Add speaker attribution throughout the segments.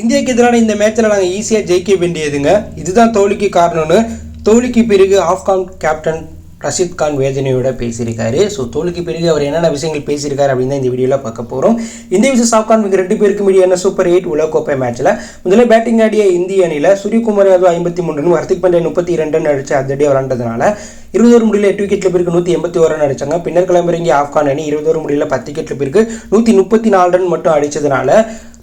Speaker 1: இந்தியாவுக்கு எதிரான இந்த மேட்ச்சில் நாங்கள் ஈஸியாக ஜெயிக்க வேண்டியதுங்க. இதுதான் தோல்விக்கு காரணம்னு. தோல்விக்கு பிறகு ஆப்கான் கேப்டன் ரஷித் கான் வேதனையோட பேசியிருக்காரு. ஸோ தோலுக்கு பிறகு அவர் என்னென்ன விஷயங்கள் பேசியிருக்காரு அப்படின்னு தான் இந்த வீடியோவில் பார்க்க போகிறோம் இந்திய விஷயம் சாப்கான் மிக ரெண்டு பேருக்கு முடியான சூப்பர் எயிட் உலகக்கோப்பை மேட்ச்சில் முதல்ல பேட்டிங் ஆடிய இந்திய அணியில் சூரியகுமார் யாதவ் ஐம்பத்தி மூணு ரன் ஹர்திக் பாண்டியா முப்பத்தி ரெண்டு ரன் அடிச்சு அதடி விளாண்டதுனால இருபதோரு முடியல எட்டு விக்கெட்டில் பிறகு நூற்றி எண்பத்தி ஒரு ரன் அடிச்சாங்க. பின்னர் கிளம்பிறங்கி ஆப்கான் அணி இருபதோரு முடியல பத்து விக்கெட்டில் பிறகு நூற்றி முப்பத்தி நாலு ரன் மட்டும் அடித்ததுனால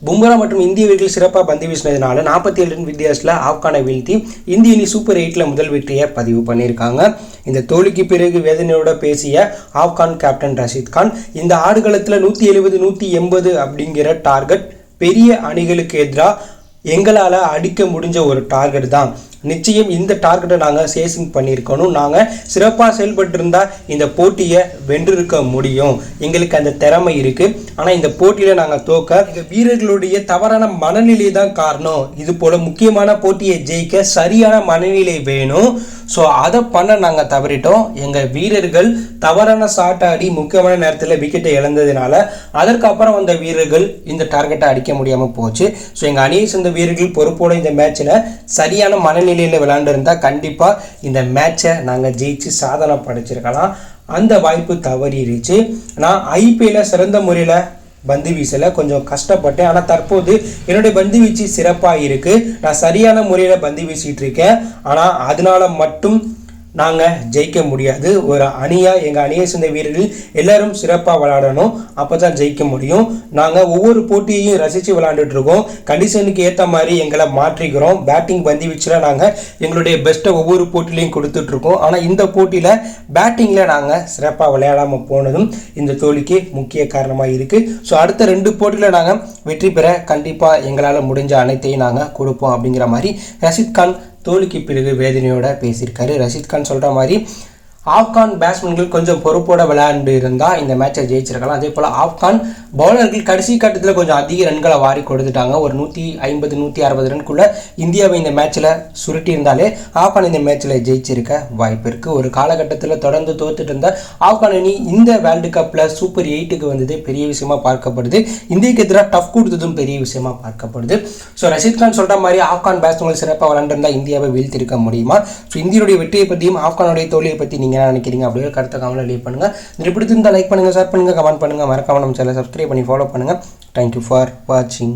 Speaker 1: பும்ரா மற்றும் இந்திய வீரர்கள் சிறப்பாக பந்து வீசினதுனால நாற்பத்தி ஏழு ரன் வித்தியாசத்தில் ஆப்கானை வீழ்த்தி இந்திய அணி சூப்பர் எயிட்டில் முதல் வெற்றியை பதிவு பண்ணியிருக்காங்க. இந்த தோல்விக்கு பிறகு வேதனையோட பேசிய ஆப்கான் கேப்டன் ரஷீத் கான் இந்த ஆடுகளத்தில் நூற்றி எழுபது நூற்றி எண்பது அப்படிங்கிற டார்கெட் பெரிய அணிகளுக்கு எதிராக எங்களால் அடிக்க முடிஞ்ச ஒரு டார்கெட் தான். நிச்சயம் இந்த டார்கெட்டை நாங்கள் சேசிங் பண்ணியிருக்கணும். நாங்கள் சிறப்பாக செயல்பட்டிருந்தால் இந்த போட்டியை வென்றிருக்க முடியும். எங்களுக்கு அந்த திறமை இருக்குது ஆனால் இந்த போட்டியில் நாங்கள் தோக்க எங்கள் வீரர்களுடைய தவறான மனநிலை தான் காரணம். இது போல் முக்கியமான போட்டியை ஜெயிக்க சரியான மனநிலை வேணும். ஸோ அதை பண்ண நாங்கள் தவறிட்டோம். எங்கள் வீரர்கள் தவறான ஷாட் ஆடி முக்கியமான நேரத்தில் விக்கெட்டை இழந்ததுனால அதற்கப்புறம் வந்த வீரர்கள் இந்த டார்கெட்டை அடிக்க முடியாமல் போச்சு. ஸோ எங்கள் அணியை சேர்ந்த வீரர்கள் பொறுப்போட இந்த மேட்ச்சில் சரியான மனநிலை நிலையில் விளையாண்டுருந்தா கண்டிப்பாக இந்த மேட்சை நாங்கள் ஜெயிச்சு சாதனை படைச்சிருக்கலாம். அந்த வாய்ப்பு தவறிடுச்சு நான் ஐபிஎல்ல சிறந்த முறையில் பந்து வீசல கொஞ்சம் கஷ்டப்பட்டேன். ஆனால் தற்போது என்னுடைய பந்து வீச்சு சிறப்பாக இருக்குது நான் சரியான முறையில் பந்து வீசிகிட்டு இருக்கேன். ஆனால் அதனால மட்டும் நாங்கள் ஜெயிக்க முடியாது. ஒரு அணியாக எங்கள் அணியை சேர்ந்த வீரர்கள் எல்லாரும் சிறப்பாக விளையாடணும். அப்போ தான் ஜெயிக்க முடியும். நாங்கள் ஒவ்வொரு போட்டியையும் ரசித்து விளாண்டுட்ருக்கோம் இருக்கோம். கண்டிஷனுக்கு ஏற்ற மாதிரி எங்களை மாற்றிக்கிறோம். பேட்டிங் பந்தி வீச்சில் நாங்கள் எங்களுடைய பெஸ்ட்டை ஒவ்வொரு போட்டிலையும் கொடுத்துட்ருக்கோம் ஆனால் இந்த போட்டியில் பேட்டிங்கில் நாங்கள் சிறப்பாக விளையாடாமல் போனதும் இந்த தோல்விக்கு முக்கிய காரணமாக இருக்குது ஸோ அடுத்த ரெண்டு போட்டியில் நாங்கள் வெற்றி பெற கண்டிப்பாக எங்களால் முடிஞ்ச அனைத்தையும் நாங்கள் கொடுப்போம் அப்படிங்கிற மாதிரி ரஷித் கான் தோல்விக்கு பிறகு வேதனையோட பேசியிருக்காரு. ரஷீத் கான் சொல்கிற மாதிரி ஆப்கான் பேட்ஸ்மேன்கள் கொஞ்சம் பொறுப்போட விளையாண்டு இருந்தால் இந்த மேட்சை ஜெயிச்சிருக்கலாம். அதே போல் ஆப்கான் பவுலர்கள் கடைசி கட்டத்தில் கொஞ்சம் அதிக ரன்களை வாரி கொடுத்துட்டாங்க. ஒரு நூற்றி ஐம்பது நூற்றி அறுபது ரன்குள்ளே இந்தியாவை இந்த மேட்ச்சில் சுருட்டி இருந்தாலே ஆப்கான் இந்த மேட்ச்சில் ஜெயிச்சிருக்க வாய்ப்பு இருக்குது ஒரு காலகட்டத்தில் தொடர்ந்து தோத்துட்டு இருந்த ஆப்கான் அணி இந்த வேர்ல்டு கப்பில் சூப்பர் எயிட்டுக்கு வந்தது பெரிய விஷயமா பார்க்கப்படுது. இந்தியக்கு எதிராக டஃப் கொடுத்ததும் பெரிய விஷயமா பார்க்கப்படுது. ஸோ ரஷீத் கான் சொல்கிற மாதிரி ஆப்கான் பேட்ஸ்மேன்கள் சிறப்பாக விளையாண்டிருந்தா இந்தியாவை வீழ்த்திருக்க முடியுமா? ஸோ இந்தியனுடைய வெற்றியை பற்றியும் ஆப்கானுடைய தோல்வியை பற்றி நீங்கள் என்ன நினைக்கிறீங்க அப்படியே கருத்தை கமெண்ட்ல லீவ் பண்ணுங்கள் இது பிடிச்சிருந்தால் லைக் பண்ணுங்கள் ஷேர் பண்ணுங்கள் கமெண்ட் பண்ணுங்கள் மறக்காம நம்ம சேனலை சப்ஸ்கிரைப் பண்ணி ஃபாலோ பண்ணுங்கள் தேங்க்யூ ஃபார் வாட்சிங்